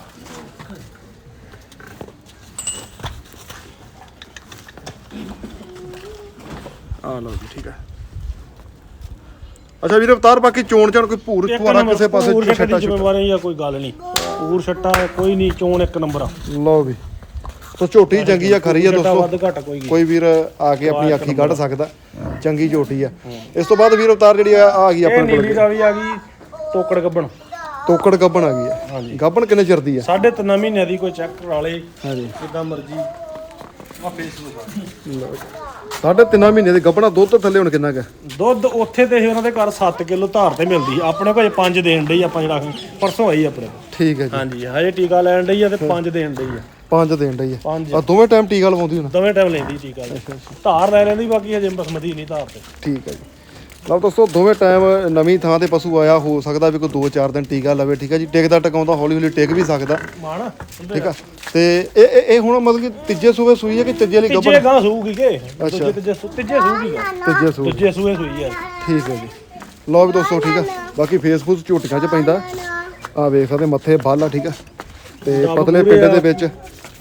ਆ ਲਓ ਜੀ ਠੀਕ ਆ। ਅੱਛਾ ਵੀਰ ਅਵਤਾਰ ਬਾਕੀ ਚੋਣ ਚਾਣ ਕੋਈ ਭੂਰ ਨੰਬਰ ਕਿਸੇ ਪਾਸੇ ਛੱਟਾ ਛੱਟਾ ਜ਼ਿੰਮੇਵਾਰੀ ਜਾਂ ਕੋਈ ਗੱਲ ਨਹੀਂ। ਪੂਰ ਛੱਟਾ ਕੋਈ ਨਹੀਂ ਚੋਣ ਇੱਕ ਨੰਬਰ ਆ। ਲਓ ਵੀ। ਤੋ ਝੋਟੀ ਚੰਗੀ ਆ ਖਰੀ ਆ ਛੱਟਾ ਦੋਸਤੋ। ਵੱਧ ਘੱਟ ਕੋਈ ਨਹੀਂ। ਕੋਈ ਵੀਰ ਆ ਕੇ ਆਪਣੀ ਅੱਖੀ ਕੱਢ ਸਕਦਾ। ਚੰਗੀ ਝੋਟੀ ਆ। ਇਸ ਤੋਂ ਬਾਅਦ ਵੀਰ ਅਵਤਾਰ ਜਿਹੜੀ ਆ ਆ ਗਈ ਇਹ ਆਪਣੇ ਨੀਲੀ ਕੋਲ। ਦਾ ਵੀ ਆ ਗਈ। ਟੋਕੜ ਗੱਬਣ। ਤੋਕੜ ਗੱਬਣ ਆ ਗਈ ਆ ਹਾਂਜੀ। ਗੱਬਣ ਕਿੰਨੇ ਚਿਰ ਦੀ ਆ ਸਾਢੇ ਤਿੰਨ ਮਹੀਨਿਆਂ ਦੀ ਕੋਈ ਚੈੱਕ ਕਰਾ ਲੇ। ਹਾਂਜੀ। ਜਿੱਦਾਂ ਮਰਜ਼ੀ। ਆ। ਫੇਸਬੁੱਕ ਸਾਢੇ ਤਿੰਨਾਂ ਮਹੀਨੇ ਦੀ ਗੱਬਣਾ ਦੁੱਧ ਤੋਂ ਥੱਲੇ ਹੁਣ ਕਿੰਨਾ ਕੁ ਹੈ? ਦੁੱਧ ਉੱਥੇ ਤੇ ਇਹ ਉਹਨਾਂ ਦੇ ਘਰ 7 ਕਿਲੋ ਧਾਰ ਤੇ ਮਿਲਦੀ। ਆਪਣੇ ਕੋਲ 5 ਦੇਣ ਡਈ ਆਪਾਂ ਜਿਹੜਾ ਪਰਸੋਂ ਆਈ ਆਪਣੇ ਠੀਕ ਹੈ ਜੀ। ਹਾਂਜੀ ਹਜੇ ਟੀਕਾ ਲੈਣ ਡਈ ਆ ਤੇ 5 ਦੇਣ ਡਈ ਆ। ਪੰਜ ਦੇਣ ਡਈ ਆ। ਆ ਦੋਵੇਂ ਟਾਈਮ ਟੀਕਾ ਲਵਾਉਂਦੀ ਹੁਣ। ਦੋਵੇਂ ਟਾਈਮ ਲੈਂਦੀ ਟੀਕਾ। ਧਾਰ ਲੈ ਲੈਂਦੀ ਬਾਕੀ ਹਜੇ ਬਸਮਤੀ ਨਹੀਂ ਧਾਰ ਤੇ। ਠੀਕ ਹੈ ਜੀ। ਲਓ ਦੋਸਤੋ ਦੋਵੇਂ ਟਾਈਮ ਨਵੀਂ ਥਾਂ ਤੇ ਪਸ਼ੂ ਆਇਆ ਹੋ ਸਕਦਾ ਵੀ ਕੋਈ 2-4 ਦਿਨ ਟੀਕਾ ਲਵੇ ਠੀਕ ਹੈ ਜੀ? ਟਿਕਦਾ ਟਿਕਾਉਂਦਾ ਹੌਲੀ ਹੌਲੀ ਟਿਕ ਵੀ ਸਕਦਾ। ਮਾਣ ਠੀਕ ਆ। ਤੇ ਇਹ ਇਹ ਇਹ ਹੁਣ ਮਤਲਬ ਕਿ ਤੀਜੇ ਸੂਏ ਸੂਈ ਹੈ ਕਿ ਤੀਜੇ ਵਾਲੀ ਗੱਬਣ ਤੀਜੇ ਗਾਂ ਸੂਗੀ ਕੇ? ਦੂਜੇ ਤੀਜੇ ਸੂ- ਤੀਜੇ ਸੂਗੀ ਗਾ। ਤੀਜੇ ਸੂਏ। ਦੂਜੇ ਸੂਏ ਸੂਈ ਆ। ਠੀਕ ਹੈ ਜੀ। ਲਓ ਵੀ ਦੋਸਤੋ ਠੀਕ ਆ? ਬਾਕੀ ਫੇਸਬੁੱਕ ਝੋਟੀਆਂ 'ਚ ਪੈਂਦਾ। ਆ ਵੇਖ ਸਕਦੇ ਮੱਥੇ ਬੱਲ ਆ ਠੀਕ ਆ? ਤੇ ਦਾਗ ਪਤਲੇ ਪੂਰੇ ਪਿੰਡੇ ਦੇ ਆ। ਵਿੱਚ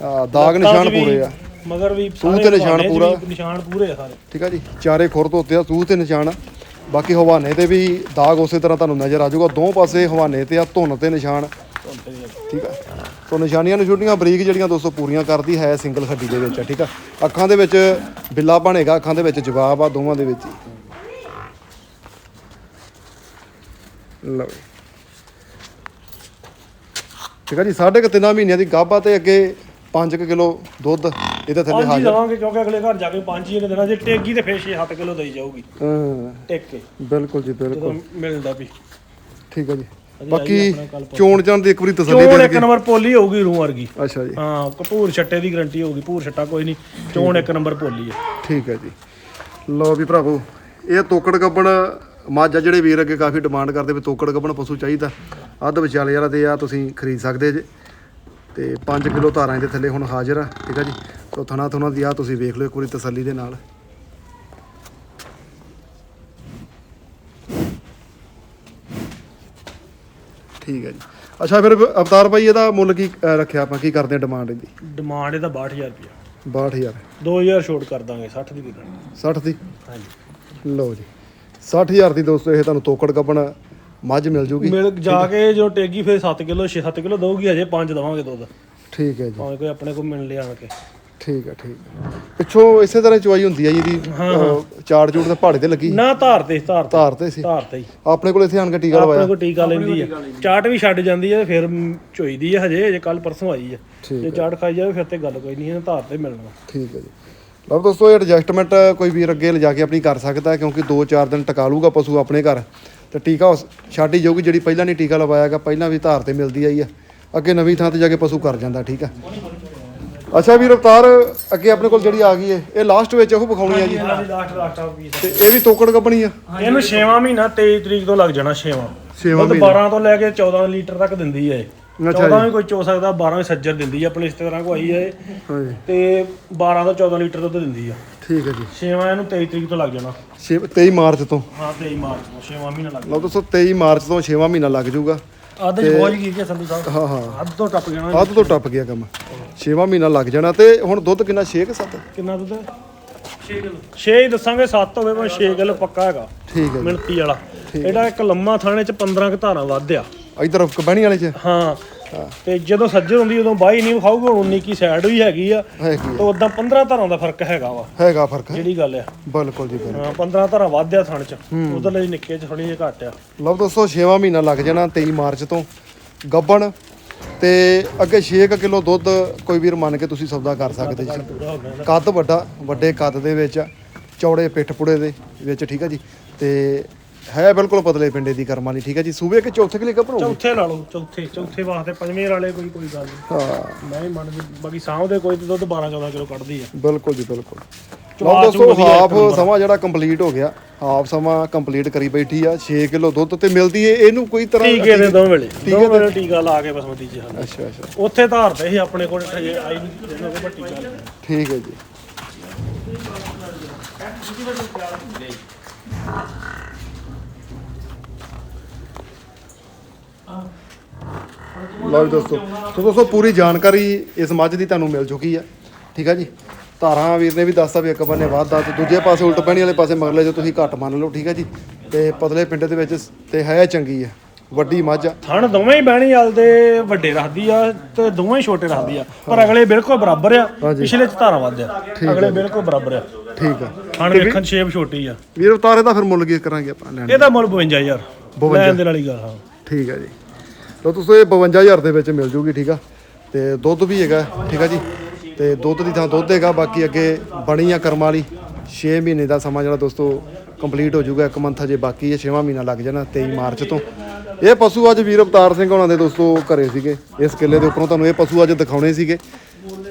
ਆ, ਦਾਗ ਨਿਸ਼ਾਨ ਪੂਰੇ ਆ। ਮਗਰ ਵੀ ਸੂਹ ਤੇ ਸਾਰੇ ਨਿਸ਼ਾਨ ਹਵਾਨੇ 'ਚ ਪੂਰਾ। ਵੀ ਨਿਸ਼ਾਨ ਪੂਰੇ ਆ ਸਾਰੇ। ਠੀਕ ਆ ਜੀ? ਚਾਰੇ ਖੁਰ ਤੋਂ ਉੱਤੇ ਆ ਸੂਹ ਤੇ ਨਿਸ਼ਾਨ ਆ। ਬਾਕੀ ਹਵਾਨੇ ਤੇ ਵੀ ਦਾਗ ਉਸੇ ਤਰ੍ਹਾਂ ਤੁਹਾਨੂੰ ਨਜ਼ਰ ਆ ਜਾਊਗਾ। ਦੋ ਪਾਸੇ ਹਵਾਨੇ ਤੇ ਆ ਧੁੰਨ ਤੇ ਨਿਸ਼ਾਨ। ਠੀਕ ਆ? ਸੋ ਨਿਸ਼ਾਨੀਆਂ ਨਿਸ਼ੂਟੀਆਂ ਬਰੀਕ ਜਿਹੜੀਆਂ ਦੋਸਤੋ ਪੂਰੀਆਂ ਕਰਦੀ ਹੈ ਸਿੰਗਲ ਹੱਡੀ ਦੇ ਵਿੱਚ, ਠੀਕ ਆ? ਅੱਖਾਂ ਦੇ ਵਿੱਚ ਬਿੱਲਾ ਬਣੇਗਾ, ਅੱਖਾਂ ਦੇ ਵਿੱਚ ਜਵਾਬ ਆ ਦੋਵਾਂ ਦੇ ਵਿੱਚ ਹੀ। ਲਓ ਠੀਕ ਆ ਜੀ, ਸਾਢੇ ਕੁ ਤਿੰਨਾਂ ਮਹੀਨਿਆਂ ਦੀ ਗਾਭਾ ਤੇ ਅੱਗੇ 5 ਕਿਲੋ ਦੁੱਧ ਇਹਦੇ ਥੱਲੇ ਪੰਜ ਹੀ ਹਾਜ਼ਰ ਕਿਉਂਕਿ ਅਗਲੇ ਘਰ ਜਾ ਕੇ ਪੰਜ ਹੀ ਨੇ ਦੇਣਾ। ਜੇ ਟੇਗੀ ਤੇ ਫੇਰ 6-7 ਕਿਲੋ ਦੇਈ ਜਾਊਗੀ। ਹਾਂ। ਟੇਕ ਕੇ ਬਿਲਕੁਲ ਜੀ ਬਿਲਕੁਲ। ਜਦੋਂ ਮਿਲਦਾ ਵੀ। ਠੀਕ ਹੈ ਜੀ। ਬਾਕੀ ਚੋਣ ਜਾਣ ਦੀ ਇੱਕ ਵਾਰੀ ਤਸੱਲੀ ਚੋਣ ਦੇ ਇੱਕ ਨੰਬਰ ਪੋਲੀ ਹੋਊਗੀ ਰੂਹ ਵਰਗੀ। ਅੱਛਾ ਜੀ। ਹਾਂ ਕਪੂਰ ਛੱਟੇ ਦੀ ਗਰੰਟੀ ਹੋਊਗੀ। ਪੂਰ ਛੱਟਾ ਕੋਈ ਨਹੀਂ। ਚੋਣ ਇੱਕ ਨੰਬਰ ਪੋਲੀ ਹੈ। ਠੀਕ ਹੈ ਜੀ। ਲਓ ਵੀ ਭਰਾਵੋ ਇਹ ਤੋਕੜ ਗੱਬਣ ਮੱਝ ਆ ਜਿਹੜੇ ਵੀਰ ਅੱਗੇ ਕਾਫੀ ਡਿਮਾਂਡ ਕਰਦੇ ਵੀ ਤੋਕੜ ਗੱਬਣ ਪਸ਼ੂ ਚਾਹੀਦਾ। ਅੱਧ ਵਿਚਾਲੇ ਵਾਲਾ ਤੇ ਆ ਤੁਸੀਂ ਖਰੀਦ ਸਕਦੇ ਜੇ। ਤੇ 5 ਕਿਲੋ ਧਾਰਾਂ ਇਹਦੇ ਥੱਲੇ ਹੁਣ ਹਾਜ਼ਰ ਆ। ਠੀਕ ਆ ਜੀ। ਸੋ ਥਣਾ ਥੁਣਾ ਦੀ ਆ ਤੁਸੀਂ ਵੇਖ ਲਓ ਇੱਕ ਵਾਰੀ ਤਸੱਲੀ ਦੇ ਨਾਲ। ਠੀਕ ਹੈ ਜੀ। ਅੱਛਾ ਫਿਰ ਅਵਤਾਰ ਭਾਈ ਇਹਦਾ ਮੁੱਲ ਕੀ ਅ, ਰੱਖਿਆ ਆਪਾਂ? ਕੀ ਕਰਦੇ ਆ ਡਿਮਾਂਡ ਇਹਦੀ? ਡਿਮਾਂਡ ਇਹਦਾ 62000 ਰੁਪਇਆ। 62000 2000 ਛੋਟ ਕਰ ਦਾਂਗੇ 60 ਦੀ ਦੇ ਦਾਂਗੇ 60 ਦੀ? ਹਾਂਜੀ। ਲਓ ਜੀ। 60000 ਦੀ ਦੋਸਤੋ ਇਹ ਤੁਹਾਨੂੰ ਤੋਕੜ ਗੱਬਣ ਮੱਝ ਮਿਲ ਜੂਗੀ। ਮਿਲ ਜਾ ਕੇ ਜੋ ਟੇਗੀ ਫਿਰ 7 ਕਿਲੋ 6-7 ਕਿਲੋ ਦਊਗੀ ਹਜੇ 5 ਦਵਾਂਗੇ ਦੁੱਧ। ਠੀਕ ਹੈ ਜੀ। ਭਾਵੇਂ ਕੋਈ ਆਪਣੇ ਕੋਲ ਮਿਲ ਲਿਆ ਆਣ ਕੇ। ਠੀਕ ਹੈ ਠੀਕ ਹੈ ਪਿੱਛੋਂ ਇਸੇ ਤਰ੍ਹਾਂ ਚੁਆਈ ਹੁੰਦੀ ਹੈ ਜੀ ਇਹਦੀ ਅਹ, ਚਾੜ ਚੂੜ ਤੇ ਪਹਾੜੇ ਤੇ ਲੱਗੀ ਨਾ ਧਾਰ ਤੇ ਧਾਰ ਤੇ। ਧਾਰ ਤੇ ਸੀ। ਧਾਰ ਤੇ ਹੀ। ਆਪਣੇ ਕੋਲ ਇੱਥੇ ਆਣ ਕੇ ਟੀਕਾ ਆਪਣੇ ਲਵਾਇਆ ਕੋਲ ਟੀਕਾ ਲੈਂਦੀ ਆ। ਚਾਟ ਵੀ ਛੱਡ ਜਾਂਦੀ ਹੈ ਤੇ ਫਿਰ ਮ, ਝੋਈਦੀ ਹੈ ਹਜੇ ਹਜੇ ਕੱਲ ਪਰਸੋਂ ਆਈ ਹੈ ਠੀਕ ਜੇ ਚਾਟ ਖਾਈ ਜਾਵੇ ਫਿਰ ਤੇ ਗੱਲ ਕੋਈ ਨਹੀਂ ਹੈ ਧਾਰ ਤੇ ਮਿਲਣਾ। ਠੀਕ ਹੈ ਜੀ। ਲਓ ਦੋਸਤੋ ਇਹ ਐਡਜਸਟਮੈਂਟ ਕੋਈ ਵੀਰ ਅੱਗੇ ਲਿਜਾ ਕੇ ਆਪਣੀ ਕਰ ਸਕਦਾ ਹੈ ਕਿਉਂਕਿ 2-4 ਦਿਨ ਟਿਕਾ ਲੂਗਾ ਪਸ਼ੂ ਆਪਣੇ ਘਰ। ਤੇ ਟੀਕਾ ਉਸ- ਛੱਡ ਹੀ ਜਾਊਗੀ ਜਿਹੜੀ ਪਹਿਲਾਂ ਨਹੀਂ ਟੀਕਾ ਲਵਾਇਆਗਾ ਪਹਿਲਾਂ ਵੀ ਧਾਰ ਤੇ ਮਿਲਦੀ ਆਈ ਆ। ਅੱਗੇ ਨਵੀਂ ਥਾਂ ਤੇ ਜਾ ਕੇ ਪਸ਼ੂ ਕਰ ਜਾਂਦਾ ਠੀਕ ਆ। ਅੱਛਾ ਵੀਰ ਅਵਤਾਰ ਅੱਗੇ ਆਪਣੇ ਕੋਲ ਜਿਹੜੀ ਆ ਗਈ ਹੈ ਇਹ ਲਾਸਟ ਵਿੱਚ ਉਹ ਵਿਖਾਉਣੀ ਹੈ ਜੀ। ਦੀ ਲਾਸਟ ਲਾਸਟ ਆ। ਪੀਸ ਤੇ ਇਹ ਵੀ ਤੋਕੜ ਗੱਬਣੀ ਆ? ਇਹਨੂੰ 6ਵਾਂ ਮਹੀਨਾ 23 ਤਰੀਕ ਤੋਂ ਲੱਗ ਜਾਣਾ 6ਵਾਂ ਛੇਵਾਂ ਦੁੱਧ 12 ਤੋਂ ਲੈ ਕੇ 14 ਲੀਟਰ ਤੱਕ ਦਿੰਦੀ ਹੈ ਇਹ। ਅੱਛਾ 14 ਵੀ ਕੋਈ ਚੋ ਸਕਦਾ 12 ਵੀ ਸੱਜਰ ਦਿੰਦੀ ਹੈ ਆਪਣੇ ਇਸ ਤਰ੍ਹਾਂ ਕੋ ਆਈ ਹੈ ਇਹ। ਹਾਂਜੀ। ਤੇ 12 ਤੋਂ 14 ਲੀਟਰ ਦੁੱਧ ਦਿੰਦੀ ਆ। ਠੀਕ ਹੈ ਜੀ। 6ਵਾਂ ਇਹਨੂੰ 23 ਤਰੀਕ ਤੋਂ ਲੱਗ ਜਾਣਾ। ਛੇ- 23 ਮਾਰਚ ਤੋਂ। ਹਾਂ 23 ਮਾਰਚ ਤੋਂ 6ਵਾਂ ਮਹੀਨਾ ਲੱਗ ਲਓ ਦੋਸਤੋ 23 ਮਾਰਚ ਤੋਂ 6ਵਾਂ ਮਹੀਨਾ ਲੱਗ ਜਾਊਗਾ। ਅੱਧ ਚ ਪਹੁੰਚ ਗਈ ਕਿ ਸੰਧੂ ਸਾਹਿਬ? ਹਾਂ ਹਾਂ। ਅੱਧ ਤੋਂ ਟੱਪ ਜਾਣਾ ਅੱਧ ਤੋਂ ਟੱਪ ਗਿਆ ਕੰਮ। 6ਵਾਂ ਮਹੀਨਾ ਲੱਗ ਜਾਣਾ ਤੇ ਹੁਣ ਦੁੱਧ ਕਿੰਨਾ? 6 ਕਿ 7 ਕਿੰਨਾ ਦੁੱਧ 6 ਕਿਲੋ। 6 ਹੀ ਦੱਸਾਂਗੇ 7 ਹੋਵੇ ਪਰ 6 ਕਿਲੋ ਪੱਕਾ ਹੈਗਾ। ਠੀਕ ਹੈ ਮਿਣਤੀ ਵਾਲਾ। ਇਹਦਾ ਇੱਕ ਲੰਮਾ ਥਾਣੇ ਚ 15 ਕ ਧਾਰਾਂ ਵੱਧ ਆ। ਇਧਰ ਕਬਣੀ ਵਾਲੇ ਚ? ਹਾਂ। ਤੇ ਜਦੋਂ ਸੱਜਰ ਹੁੰਦੀ ਉਦੋਂ ਬਾਈ ਨਹੀਂ ਵਿਖਾਊਗਾ ਹੁਣ 19 ਕੀ ਸਾਈਡ ਵੀ ਹੈਗੀ ਆ। ਤੇ ਉਦਾਂ 15 ਧਾਰਾਂ ਦਾ ਫ਼ਰਕ ਹੈਗਾ ਵਾ। ਹੈਗਾ ਫ਼ਰਕ। ਜਿਹੜੀ ਗੱਲ ਆ। ਬਿਲਕੁਲ ਜੀ ਬਿਲਕੁਲ। ਹਾਂ 15 ਧਾਰਾਂ ਵੱਧ ਆ ਥਣ ਚ। ਉਧਰ ਲਈ ਨਿੱਕੇ ਚ ਥੋੜੀ ਜਿਹੀ ਘੱਟ ਆ। ਲਓ ਦੋਸਤੋ 6ਵਾਂ ਮਹੀਨਾ ਲੱਗ ਜਾਣਾ 23 ਮਾਰਚ ਤੋਂ। ਗੱਬਣ ਤੇ ਅੱਗੇ 6 ਕਿਲੋ ਦੁੱਧ ਕੋਈ ਵੀਰ ਮੰਨ ਕੇ ਤੁਸੀਂ ਸੌਦਾ ਕਰ ਸਕਦੇ ਜੀ। ਪੂਰਾ ਹੋ ਗਿਆ ਇਹਦਾ। ਕੱਦ ਵੱਡਾ ਵੱਡੇ ਕੱਦ ਦੇ ਵਿੱਚ ਚੌੜੇ ਪਿੱਠ ਪੁੜੇ ਦੇ ਵਿੱਚ ਠੀਕ ਆ ਜੀ। ਤੇ ਹੈ ਬਿਲਕੁਲ ਪਤਲੇ ਪਿੰਡੇ ਦੀ ਕਰਮਾਂ ਦੀ ਠੀਕ ਹੈ ਜੀ? ਸੂਬੇ ਕਿ ਚੌਥੇ ਕਿਲੇ ਕਪੜੋ ਚੌਥੇ ਲਾ ਲਓ ਚੌਥੇ ਚੌਥੇ ਵਾਸਤੇ ਪੰਜਵੇਂ ਵਾਲੇ ਕੋਈ ਕੋਈ ਗੱਲ ਨਹੀਂ। ਹਾਂ। ਮੈਂ ਹੀ ਮੰਨ ਬਾਕੀ ਸਾਹਮਣੇ ਕੋਈ ਤੇ ਦੁੱਧ 12 14 ਕਿਲੋ ਕੱਢਦੀ ਆ। ਬਿਲਕੁਲ ਜੀ ਬਿਲਕੁਲ। ਲਓ ਦੋਸਤੋ ਹਾਫ ਸਮਾਂ ਜਿਹੜਾ ਕੰਪਲੀਟ ਹੋ ਗਿਆ ਹਾਫ ਸਮਾਂ ਕੰਪਲੀਟ ਕਰੀ ਬੈਠੀ ਆ 6 ਕਿਲੋ ਦੁੱਧ ਤੇ ਮਿਲਦੀ ਏ ਇਹਨੂੰ ਕੋਈ ਤਰ੍ਹਾਂ ਟੀਕੇ ਦੇ ਦੋ ਵੇਲੇ ਦੋ ਵੇਲੇ ਟੀਕਾ ਲਾ ਕੇ ਬਸਮਤੀ ਚ ਹਨ ਅੱਛਾ ਅੱਛਾ। ਉੱਥੇ ਧਾਰਦੇ ਸੀ ਆਪਣੇ ਕੋਲ ਆਈ ਨਹੀਂ ਜਿਹਨਾਂ ਕੋਲ ਟੀਕਾ। ਠੀਕ ਹੈ ਜੀ। ਲਓ ਜੀ ਦੋਸਤੋ ਸੋ ਦੋਸਤੋ ਪੂਰੀ ਜਾਣਕਾਰੀ ਇਸ ਮੱਝ ਦੀ ਤੁਹਾਨੂੰ ਮਿਲ ਚੁੱਕੀ ਆ। ਠੀਕ ਆ ਜੀ? ਧਾਰਾਂ ਵੀਰ ਨੇ ਵੀ ਦੱਸਤਾ ਵੀ ਇੱਕ ਬੰਨੇ ਵਾਧਾ ਤੇ ਦੂਜੇ ਪਾਸੇ ਉਲਟ ਪੈਣੀ ਵਾਲੇ ਪਾਸੇ ਮਗਰਲੇ ਜੋ ਤੁਸੀਂ ਘੱਟ ਮੰਨ ਲਓ ਠੀਕ ਆ ਜੀ? ਤੇ ਪਤਲੇ ਪਿੰਡ ਦੇ ਵਿੱਚ ਤੇ ਹੈ ਚੰਗੀ ਆ ਵੱਡੀ ਮੱਝ ਆ। ਥਣ ਦੋਵੇਂ ਹੀ ਬਹਿਣੀ ਦੇ ਵੱਡੇ ਰੱਖਦੀ ਆ ਤੇ ਦੋਵੇਂ ਹੀ ਛੋਟੇ ਰੱਖਦੀ ਆ। ਪਰ ਅਗਲੇ ਬਿਲਕੁਲ ਬਰਾਬਰ ਆ ਪਿਛਲੇ ਚ ਧਾਰਾ ਵੱਧ ਆ ਅਗਲੇ ਬਿਲਕੁਲ ਬਰਾਬਰ ਆ। ਠੀਕ ਆ। ਥਣ ਵੇਖਣ ਸ਼ੇਪ ਛੋਟੀ ਆ। ਵੀਰ ਉਤਾਰੇ ਦਾ ਫਿਰ ਮੁੱਲ ਕੀ ਕਰਾਂਗੇ ਆਪਾਂ ਲੈਣ ਇਹਦਾ ਮੁੱਲ 52000 ਲੈਣ ਦੇ ਵਾਲੀ ਗੱਲ ਹਾਂ। ਠੀਕ ਹੈ ਜੀ। ਲੋ ਤੁਸੀਂ ਇਹ 52000 ਦੇ ਵਿੱਚ ਮਿਲ ਜੂਗੀ, ਠੀਕ ਆ? ਤੇ ਦੁੱਧ ਵੀ ਹੈਗਾ, ਠੀਕ ਆ ਜੀ? ਤੇ ਦੁੱਧ ਦੀ ਥਾਂ ਦੁੱਧ ਹੈਗਾ, ਬਾਕੀ ਅੱਗੇ ਬਣੀ ਆ ਕਰਮ ਵਾਲੀ 6 ਮਹੀਨੇ ਦਾ ਸਮਾਂ ਜਿਹੜਾ ਦੋਸਤੋ ਕੰਪਲੀਟ ਹੋ ਜਾਊਗਾ, ਇੱਕ ਮੰਥ ਅਜੇ ਬਾਕੀ ਹੈ 6ਵਾਂ ਮਹੀਨਾ ਲੱਗ ਜਾਣਾ 23 ਮਾਰਚ ਤੋਂ। ਇਹ ਪਸ਼ੂ ਅੱਜ ਵੀਰ ਅਵਤਾਰ ਸਿੰਘ ਹੋਣਾ ਦੇ ਦੋਸਤੋ ਘਰੇ ਸੀਗੇ, ਇਸ ਕਿੱਲੇ ਦੇ ਉੱਪਰੋਂ ਤੁਹਾਨੂੰ ਇਹ ਪਸ਼ੂ ਅੱਜ ਦਿਖਾਉਣੇ ਸੀਗੇ।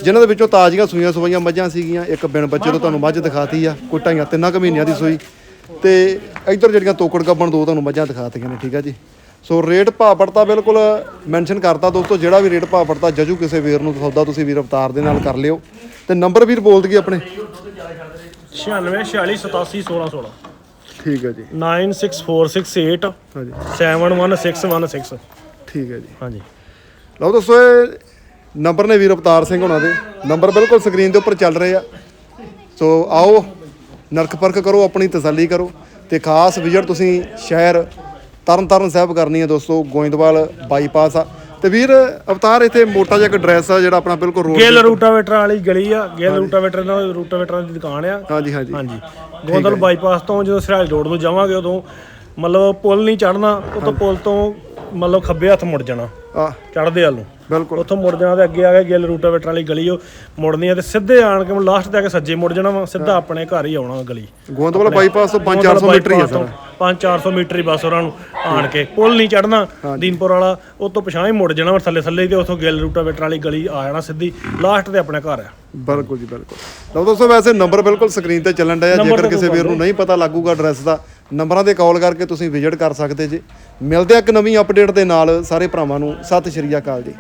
ਜਿਨ੍ਹਾਂ ਦੇ ਵਿੱਚੋਂ ਤਾਜ਼ੀਆਂ ਸੂਈਆਂ ਸਵਾਈਆਂ ਮੱਝਾਂ ਸੀਗੀਆਂ, ਇੱਕ ਬਿਨ ਬੱਚੇ ਤੋਂ ਤੁਹਾਨੂੰ ਮੱਝ ਦਿਖਾਤੀ ਆ ਕੋਈ ਢਾਈਆਂ ਤਿੰਨਾਂ ਕੁ ਮਹੀਨਿਆਂ ਦੀ ਸੂਈ। ਤੇ ਇੱਧਰ ਜਿਹੜੀਆਂ ਤੋਕੜ ਗੱਬਣ ਦੋ ਤੁਹਾਨੂੰ ਮੱਝਾਂ ਦਿਖਾਤੀਆਂ ਨੇ, ਠੀਕ ਆ ਜੀ? ਸੋ ਰੇਟ ਭਾਅ ਪੜਤਾ ਬਿਲਕੁਲ ਮੈਂਸ਼ਨ ਕਰਤਾ ਦੋਸਤੋ ਜਿਹੜਾ ਵੀ ਰੇਟ ਭਾਅ ਪੜਤਾ ਜਜੂ ਕਿਸੇ ਵੀਰ ਨੂੰ ਸੌਦਾ ਤੁਸੀਂ ਵੀਰ ਅਵਤਾਰ ਦੇ ਨਾਲ ਕਰ ਲਿਓ। ਤੇ ਨੰਬਰ ਵੀਰ ਬੋਲ ਦਈਏ ਆਪਣੇ। 96 46 87 16 16 ਠੀਕ ਹੈ ਜੀ। 96468 ਹਾਂਜੀ। 71616 ਠੀਕ ਹੈ ਜੀ। ਹਾਂਜੀ। ਲਓ ਦੋਸਤੋ ਇਹ ਨੰਬਰ ਨੇ ਵੀਰ ਅਵਤਾਰ ਸਿੰਘ ਹੋਣਾ ਦੇ। ਨੰਬਰ ਬਿਲਕੁਲ ਸਕਰੀਨ ਦੇ ਉੱਪਰ ਚੱਲ ਰਹੇ ਆ। ਸੋ ਆਓ ਨਰਕ ਪਰਖ ਕਰੋ ਆਪਣੀ ਤਸੱਲੀ ਕਰੋ। ਤੇ ਖਾਸ ਵਿਜ਼ਿਟ ਤੁਸੀਂ ਸ਼ਹਿਰ ਤਰਨਤਾਰਨ ਸਾਹਿਬ ਕਰਨੀ ਹੈ ਦੋਸਤੋ ਗੋਇੰਦਵਾਲ ਬਾਈਪਾਸ ਆ। ਤੇ ਵੀਰ ਅਵਤਾਰ ਇੱਥੇ ਮੋਟਾ ਜਿਹਾ ਇੱਕ ਡਰੈਸ ਆ ਜਿਹੜਾ ਆਪਣਾ ਬਿਲਕੁਲ ਰੋਡ ਗਿੱਲ ਰੂਟਾਵੇਟਰ ਵਾਲੀ ਗਲੀ ਆ। ਗਿੱਲ ਰੂਟਾਵੇਟਰ ਨਾਲ ਰੂਟਾਵੇਟਰਾਂ ਦੀ ਦੁਕਾਨ ਆ। ਹਾਂਜੀ ਹਾਂਜੀ। ਹਾਂਜੀ। ਗੋਂਦਲ ਬਾਈਪਾਸ ਤੋਂ ਜਦੋਂ ਸਿਰਾਜ ਰੋਡ ਨੂੰ ਜਾਵਾਂਗੇ ਉਦੋਂ ਮਤਲਬ ਪੁਲ ਨਹੀਂ ਚੜਨਾ ਉਤੋਂ ਪੁਲ ਤੋਂ ਮਤਲਬ ਖੱਬੇ ਹੱਥ ਮੁੜ ਜਾਣਾ। ਆ। ਚੜਦੇ ਵੱਲ ਨੂੰ। ਬਿਲਕੁਲ। ਉੱਥੋਂ ਮੁੜ ਜਾਣਾ ਤੇ ਅੱਗੇ ਆ ਕੇ ਗਿੱਲ ਰੂਟਾਵੇਟਰ ਵਾਲੀ ਗਲੀ ਉਹ ਮੁੜਨੀ ਆ ਤੇ ਸਿੱਧੇ ਆਣ ਕੇ ਲਾਸਟ ਤੇ ਆ ਕੇ ਸੱਜੇ ਮੁੜ ਜਾਣਾ ਵਾ ਸਿੱਧਾ ਆਪਣੇ ਘਰ ਹੀ ਆਉਣਾ ਗਲੀ। ਗੋਇੰਦਵਾਲ ਬਾਈਪਾਸ ਤੋਂ 5-400 ਮੀਟਰ ਹੀ ਆ ਸਰ। 5-400 ਮੀਟਰ ਹੀ ਬਸ ਉਹਨਾਂ ਨੂੰ ਆਣ ਕੇ। ਪੁਲ ਨਹੀਂ ਚੜਨਾ ਦੀਨਪੁਰ ਵਾਲਾ ਉਹ ਤੋਂ ਪਛਾਂ ਹੀ ਮੁੜ ਜਾਣਾ ਵਾ ਥੱਲੇ ਥੱਲੇ ਤੇ ਉੱਥੋਂ ਗਿੱਲ ਰੂਟਾਵੇਟਰ ਵਾਲੀ ਗਲੀ ਆ ਜਾਣਾ ਸਿੱਧੀ ਲਾਸਟ ਤੇ ਆਪਣੇ ਘਰ ਆ। ਬਿਲਕੁਲ ਜੀ ਬਿਲਕੁਲ। ਲਓ ਦੋਸਤੋ ਵੈਸੇ ਨੰਬਰ ਬਿਲਕੁਲ ਸਕਰੀਨ ਤੇ ਚੱਲਣ ਡਿਆ ਜੇਕਰ ਕਿਸੇ ਵੀਰ ਨੂੰ ਨਹੀਂ ਪਤਾ ਲੱਗੂਗਾ ਐਡਰੈਸ ਦਾ ਨੰਬਰਾਂ ਤੇ ਕਾਲ ਕਰਕੇ ਤੁਸੀਂ ਵਿਜ਼ਿਟ ਕਰ ਸਕਦੇ ਜੀ। ਮਿਲਦੇ ਆ ਇੱਕ ਨਵੀਂ ਅਪਡੇਟ ਦੇ ਨਾਲ ਸਾਰੇ ਭਰਾਵਾਂ ਨੂੰ ਸਤਿ ਸ਼੍ਰੀ ਅਕਾਲ ਜੀ।